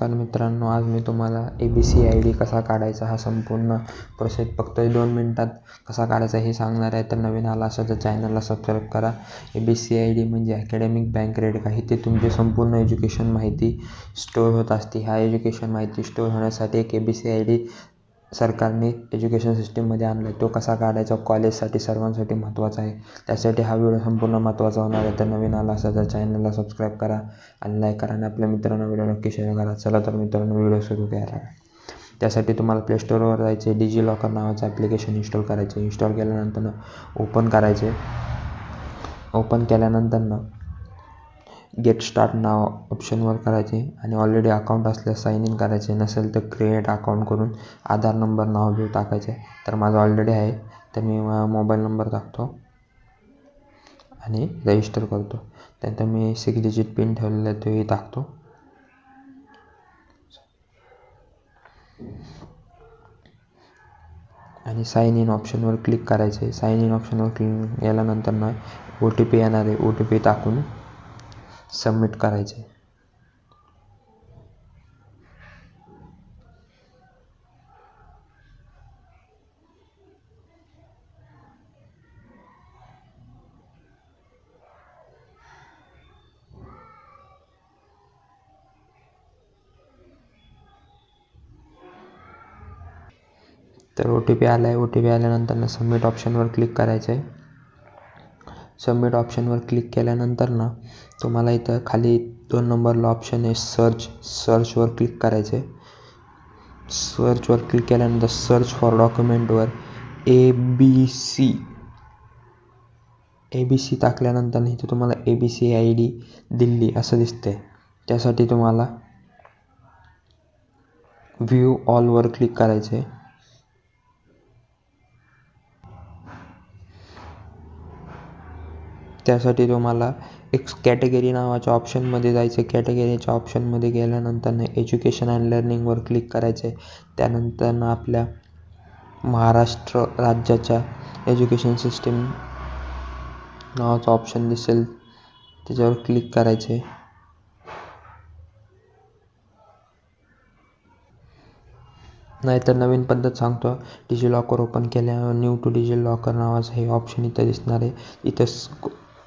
नमस्कार मित्रांनो आज मी तुम्हाला A B C I D कसा काढायचा हा संपूर्ण प्रोसेस फक्त दोन मिनटात कसा काढायचा हे सांगणार आहे. तर नवीन आला असेल तर चॅनलला सबस्क्राईब करा. A B C I D म्हणजे अकॅडमिक बँक क्रेडिट आहे ते तुमची संपूर्ण एज्युकेशन माहिती स्टोअर होत असते. ह्या एज्युकेशन माहिती स्टोअर होण्यासाठी एक A B C I D सरकारने एज्युकेशन सिस्टीममध्ये आणलं आहे तो कसा काढायचा? कॉलेजसाठी सर्वांसाठी महत्त्वाचा आहे. त्यासाठी हा व्हिडिओ संपूर्ण महत्त्वाचा होणार आहे. तर नवीन आला असेल तर चॅनलला सबस्क्राईब करा आणि लाईक करा आणि आपल्या मित्रांना व्हिडिओ नक्की शेअर करा. चला तर मित्रांनो व्हिडिओ सुरू करायला. त्यासाठी तुम्हाला प्ले स्टोअरवर जायचे डिजी लॉकर नावाचं ॲप्लिकेशन इन्स्टॉल करायचे इन्स्टॉल केल्यानंतर ओपन करायचे ओपन केल्यानंतर गेट स्टार्ट नाव ऑप्शनवर करायचे आणि ऑलरेडी अकाउंट असल्यास साईन इन करायचे. नसेल तर क्रिएट अकाउंट करून आधार नंबर नाव घेऊ टाकायचे. तर माझं ऑलरेडी आहे. तर मी मोबाईल नंबर टाकतो आणि रजिस्टर करतो. त्यानंतर मी सिक्स डिजिट पिन ठेवलेला आहे तोही टाकतो. आणि साइन इन ऑप्शनवर क्लिक करायचे. साईन इन ऑप्शनवर क्लिक केल्यानंतर ना ओ टी पी येणार आहे. ओ टी पी टाकून सबमिट करायचे. तर ओ टी पी आला आहे ओ टी पी आल्यानंतर सबमिट ऑप्शनवर क्लिक करायचं आहे सबमिट ऑप्शनवर क्लिक केल्यानंतर ना तुम्हाला इथं खाली दोन नंबरला ऑप्शन आहे सर्च सर्चवर क्लिक करायचं आहे सर्चवर क्लिक केल्यानंतर search for डॉक्युमेंटवर A B C A B C टाकल्यानंतर इथं तुम्हाला A B C I D Delhi असं दिसते त्यासाठी तुम्हाला व्ह्यू ऑलवर क्लिक करायचे त्यासाठी तुम्हाला एक कॅटेगरी नावाच्या ऑप्शनमध्ये जायचं कॅटेगरीच्या ऑप्शनमध्ये गेल्यानंतर एज्युकेशन अँड लर्निंगवर क्लिक करायचं आहे त्यानंतर आपल्या महाराष्ट्र राज्याच्या एज्युकेशन सिस्टीम नावाचं ऑप्शन दिसेल. त्याच्यावर क्लिक करायचे नाहीतर नवीन पद्धत सांगतो. डिजी लॉकर ओपन केल्यावर न्यू टू डिजी लॉकर नावाचं हे ऑप्शन इथं दिसणार आहे. इथं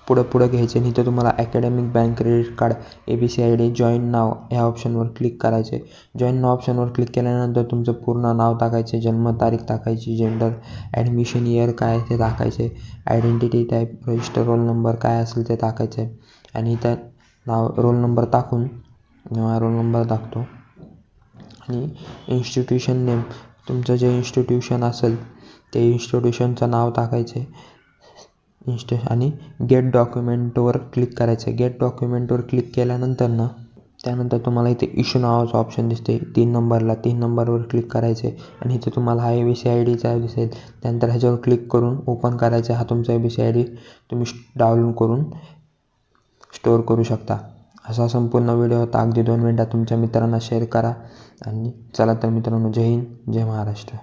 पुढं पुढं घ्यायचे आणि इथं तुम्हाला academic bank credit card A B C I D join नाव ह्या ऑप्शनवर क्लिक करायचे. जॉईन नाव ऑप्शनवर क्लिक केल्यानंतर तुमचं पूर्ण नाव टाकायचे जन्मतारीख टाकायची जेंडर ॲडमिशन इयर काय ते टाकायचे identity type register roll number काय असेल ते टाकायचे. आणि त्या नाव रोल नंबर टाकून रोल नंबर टाकतो. आणि इन्स्टिट्यूशन नेम तुमचं जे इन्स्टिट्यूशन असेल ते इन्स्टिट्यूशनचं नाव टाकायचे. इन्स्टे आणि गेट डॉक्युमेंटवर क्लिक करायचं आहे गेट डॉक्युमेंटवर क्लिक केल्यानंतर ना त्यानंतर तुम्हाला इथे इशू नावाचं ऑप्शन दिसते तीन नंबरला तीन नंबरवर क्लिक करायचे आणि इथे तुम्हाला हा ए बी सी आय डीचा दिसेल. त्यानंतर ह्याच्यावर क्लिक करून ओपन करायचा हा तुमचा A B C I D तुम्ही डाउनलोड करून स्टोअर करू शकता. असा संपूर्ण व्हिडिओ होता अगदी दोन मिनटात तुमच्या मित्रांना शेअर करा. आणि चला तर मित्रांनो जय हिंद जय महाराष्ट्र.